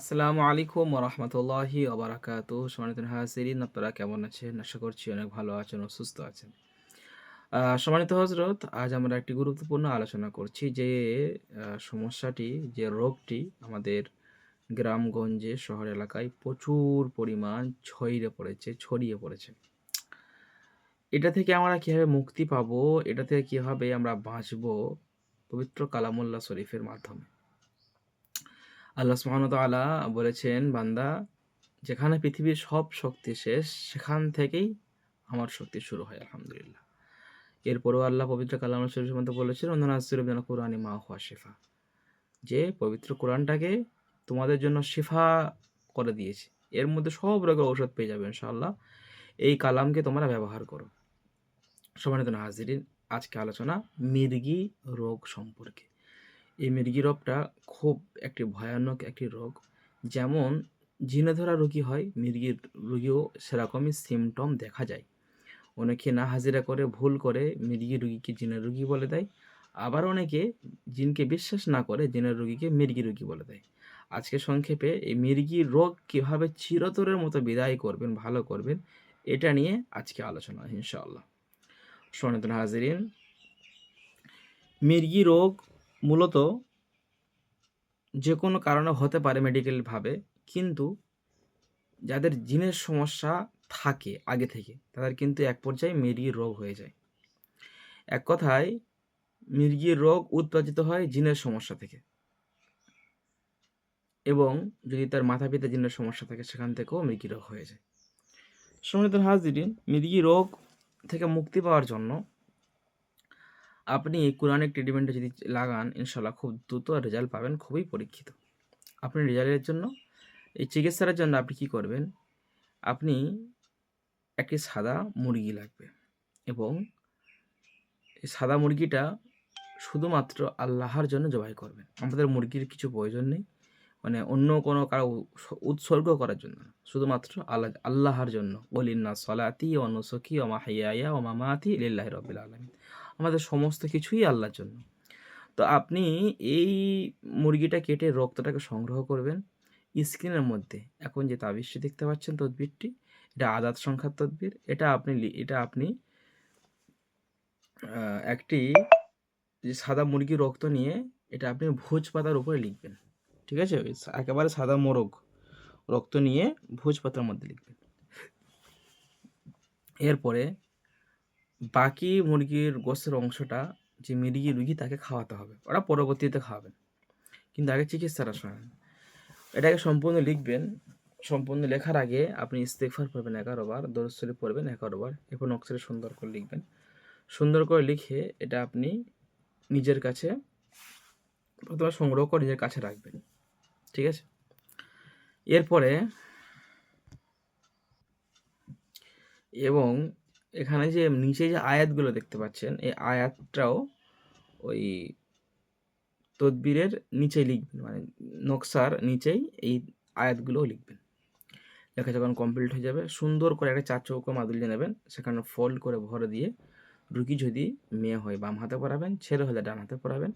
আসসালামু আলাইকুম রহমতুল্লাহি ওবরাকাতু সম্মানিত হাজিরিন আপনারা কেমন আছেন? আশা করছি অনেক ভালো আছেন ও সুস্থ আছেন। আহ, সম্মানিত হজরত আজ আমরা একটি গুরুত্বপূর্ণ আলোচনা করছি যে সমস্যাটি যে রোগটি আমাদের গ্রামগঞ্জে শহর এলাকায় প্রচুর পরিমাণ ছড়িয়ে পড়েছে ছড়িয়ে পড়েছে। এটা থেকে আমরা কীভাবে মুক্তি পাবো? এটা থেকে কীভাবে আমরা বাঁচবো? পবিত্র কালামুল্লাহ শরীফের মাধ্যমে। আল্লাহ তাআলা বলেছেন, বান্দা, যেখানে পৃথিবীর সব শক্তি শেষ, সেখান থেকেই আমার শক্তি শুরু হয়, আলহামদুলিল্লাহ। এরপরেও আল্লাহ পবিত্র কালাম শরীফের মধ্যে বলেছেন, অন্যান্য আসিরুদ্দিন কোরআনি মা হুয়া শেফা। যে পবিত্র কোরআনটাকে তোমাদের জন্য শেফা করে দিয়েছে। এর মধ্যে সব রোগের ঔষধ পেয়ে যাবে, ইনশাআল্লাহ। এই কালামকে তোমরা ব্যবহার করো। সম্মানিত হাজিরিন আজকে আলোচনা মির্গি রোগ সম্পর্কে। এই মির্গি রোগটা খুব একটি ভয়ানক একটি রোগ। যেমন জিনে ধরা রোগী হয়, মির্গির রোগীও সেরকমই সিমটম দেখা যায়। অনেকে না হাজিরা করে, ভুল করে মির্গি রুগীকে জিনের রুগী বলে দেয়। আবার অনেকে জিনকে বিশ্বাস না করে জিনের রুগীকে মির্গি রুগী বলে দেয়। আজকে সংক্ষেপে এই মির্গি রোগ কীভাবে চিরতরের মতো বিদায় করবেন, ভালো করবেন, এটা নিয়ে আজকে আলোচনা, ইনশাআল্লাহ। সনাতন হাজিরিন, মির্গি রোগ মূলত যে কোনো কারণে হতে পারে মেডিকেলভাবে কিন্তু যাদের জিনের সমস্যা থাকে আগে থেকে, তাদের কিন্তু এক পর্যায়ে মির্গির রোগ হয়ে যায়। এক কথায় মির্গির রোগ উৎপাদিত হয় জিনের সমস্যা থেকে। এবং যদি তার মাথা পিতা জিনের সমস্যা থাকে, সেখান থেকেও মির্গি রোগ হয়ে যায়। সম্মানিত হাজিরিন, মির্গি রোগ থেকে মুক্তি পাওয়ার জন্য আপনি কোরআনিক ট্রিটমেন্টে যদি লাগান ইনশাল্লাহ খুব দ্রুত রেজাল্ট পাবেন, খুবই পরীক্ষিত। আপনি রেজাল্টের জন্য, এই চিকিৎসার জন্য আপনি কি করবেন? আপনি একটি সাদা মুরগি লাগবে এবং এই সাদা মুরগিটা শুধুমাত্র আল্লাহর জন্য জবাই করবেন। আমাদের মুরগির কিছু প্রয়োজন নেই মানে অন্য কোনো কারও উৎসর্গ করার জন্য শুধুমাত্র আল্লাহ আল্লাহর জন্য। বলিন্না সলাতি ও নুসকি ও মাহিয়া ও মামাতি লিল্লাহ রবিল আলমিন। আমাদের সমস্ত কিছুই আল্লাহর জন্য। তো আপনি এই মুরগিটা কেটে রক্তটাকে সংগ্রহ করবেন। স্ক্রিনের মধ্যে। এখন যে তাবিজটি দেখতে পাচ্ছেন তদবিরটি, এটা আদাত সংখ্যার তদবির। এটা আপনি এটা আপনি একটি যে সাদা মুরগির রক্ত নিয়ে এটা আপনি ভোজ পাতার উপরে লিখবেন। ঠিক আছে? একেবারে সাদা মোরগ রক্ত নিয়ে ভোজ পাতার মধ্যে লিখবেন। এরপরে বাকি মুরগির গোস্তের অংশটা যে মুরগি রুগী তাকে খাওয়াতে হবে। ওরা পরবর্তীতে খাওয়াবেন। কিন্তু আগে চিকিৎসাটা শোনেন। এটাকে সম্পূর্ণ লিখবেন। সম্পূর্ণ লেখার আগে আপনি ইস্তেকফার পড়বেন এগারো বার দরুদ পড়বেন এগারো বার এরপর অক্ষরে সুন্দর করে লিখবেন। সুন্দর করে লিখে এটা আপনি নিজের কাছে প্রথমে সংগ্রহ করে নিজের কাছে রাখবেন। ঠিক আছে? এরপরে এবং এখানে যে নিচে যে আয়াতগুলো দেখতে পাচ্ছেন, এই আয়াতটাও ওই তদবিরের নিচেই লিখবেন মানে নকশার নিচেই এই আয়াতগুলোও লিখবেন। লেখা যখন কমপ্লিট হয়ে যাবে, সুন্দর করে একটা চার চৌকো মাদুলি নেবেন, সেখানে ফোল্ড করে ভরে দিয়ে রুগী যদি মেয়ে হয় বাম হাতে পরাবেন, ছেলে হলে ডান হাতে পরাবেন।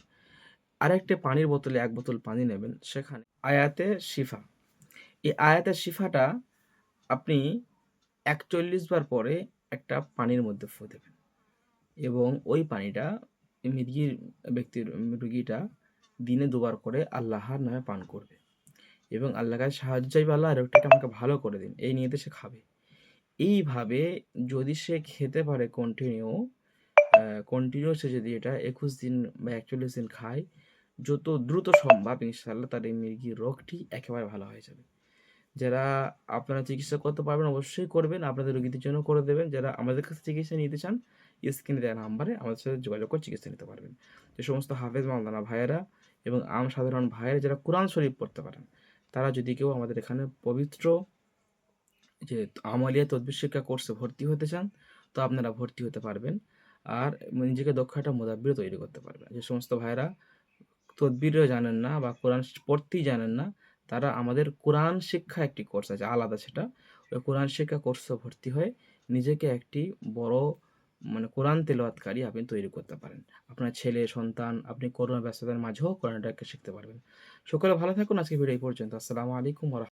আরেকটা পানির বোতলে এক বোতল পানি নেবেন, সেখানে আয়াতে শিফা। এই আয়াতের শিফাটা আপনি একচল্লিশ বার পরে একটা পানির মধ্যে ফু দেবেন। এবং ওই পানিটা মির্গির ব্যক্তির রুগীটা দিনে দুবার করে আল্লাহর নামে পান করবে। এবং আল্লাহ কাছে সাহায্য চাইবে, আল্লাহ রোগটাকে আমাকে ভালো করে দিন, এই নিয়েতে সে খাবে। এইভাবে যদি সে খেতে পারে কন্টিনিউ কন্টিনিউ সে যদি এটা একুশ দিন বা একচল্লিশ দিন খায়, যত দ্রুত সম্ভব ইনশাল্লাহ তার এই মির্গির রোগটি একেবারে ভালো হয়ে যাবে। যারা আপনারা চিকিৎসা করতে পারবেন অবশ্যই করবেন। আপনাদের রোগীদের জন্য করে দেবেন। যারা আমাদের কাছে চিকিৎসা নিতে চান, স্ক্রিনে দেওয়া নাম্বারে আমাদের সাথে যোগাযোগ করে চিকিৎসা নিতে পারবেন। যে সমস্ত হাফেজ মাওলানা ভাইয়েরা এবং আম সাধারণ ভাইয়েরা যারা কোরআন শরীফ পড়তে পারেন, তারা যদি কেউ আমাদের এখানে পবিত্র যে আমলিয়া তদবির শিক্ষা কোর্সে ভর্তি হতে চান, তো আপনারা ভর্তি হতে পারবেন আর নিজেকে দক্ষ একটা মোদাব্বিরও তৈরি করতে পারবেন। যে সমস্ত ভাইয়েরা তদবিরও জানেন না বা কোরআন পড়তেই জানেন না তারা আমাদের কোরআন শিক্ষা একটি কোর্স আছে, আলাদা সেটা ওই কোরআন শিক্ষা কোর্সে ভর্তি হয়ে নিজেকে একটি বড় মানে কোরআন তেলাওয়াতকারী আপনি তৈরি করতে পারেন আপনার ছেলে, সন্তান, আপনি করোনা ব্যস্ততার মাঝেও কোরআনটাকে শিখতে পারবেন সকলে ভালো থাকুন। আজকে ভিডিও এই পর্যন্ত। আসসালামু আলাইকুম